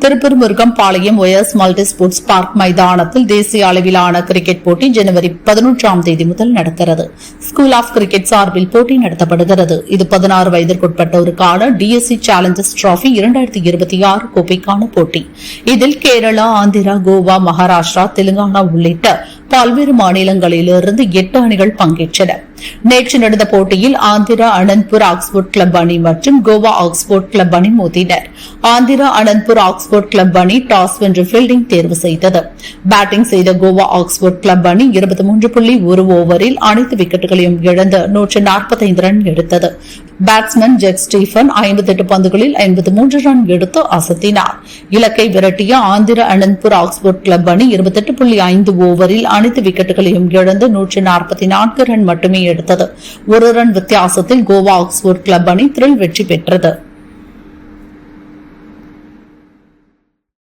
திருப்பூர் முருகம்பாளையம் ஒயர்ஸ் multi sports park மைதானத்தில் தேசிய அளவிலான கிரிக்கெட் போட்டி ஜனவரி பதினொன்றாம் தேதி முதல் நடக்கிறது. ஸ்கூல் ஆஃப் கிரிக்கெட் சார்பில் போட்டி நடத்தப்படுகிறது. இது பதினாறு வயதிற்குட்பட்டோருக்கான டிஎஸ்சி சேலஞ்சர்ஸ் டிராபி இரண்டாயிரத்தி இருபத்தி ஆறு கோப்பைக்கான போட்டி. இதில் கேரளா ஆந்திரா கோவா மகாராஷ்டிரா தெலுங்கானா உள்ளிட்ட பல்வேறு மாநிலங்களிலிருந்து எட்டு அணிகள் பங்கேற்றன. நேற்று நடந்த போட்டியில் ஆந்திரா அனந்த்பூர் ஆக்ஸ்போர்ட் கிளப் அணி மற்றும் கோவா ஆக்ஸ்போர்ட் கிளப் அணி மோதினர். ஆந்திரா அனந்த்பூர் ஆக்ஸ்போர்ட் கிளப் அணி டாஸ் வென்று ஃபீல்டிங் தேர்வு செய்தது. பேட்டிங் செய்த கோவா ஆக்ஸ்போர்ட் கிளப் அணி இருபத்தி மூன்று புள்ளி ஒரு ஓவரில் அனைத்து விக்கெட்டுகளையும் இழந்து நூற்று நாற்பத்தைந்து ரன் எடுத்தது. பேட்ஸ்மேன் ஜெக் ஸ்டீஃபன் ஐம்பத்தெட்டு பந்துகளில் ஐம்பத்தி மூன்று ரன் எடுத்து அசத்தினார். இலக்கை விரட்டிய ஆந்திர அனந்த்பூர் ஆக்ஸ்போர்ட் கிளப் அணி இருபத்தெட்டு புள்ளி ஐந்து ஓவரில் அனைத்து விக்கெட்டுகளையும் இழந்து நூற்றி நாற்பத்தி நான்கு ரன் மட்டுமே எடுத்தது. ஒரு ரன் வித்தியாசத்தில் கோவா ஆக்ஸ்போர்ட் கிளப் அணி த்ரில் வெற்றி பெற்றது.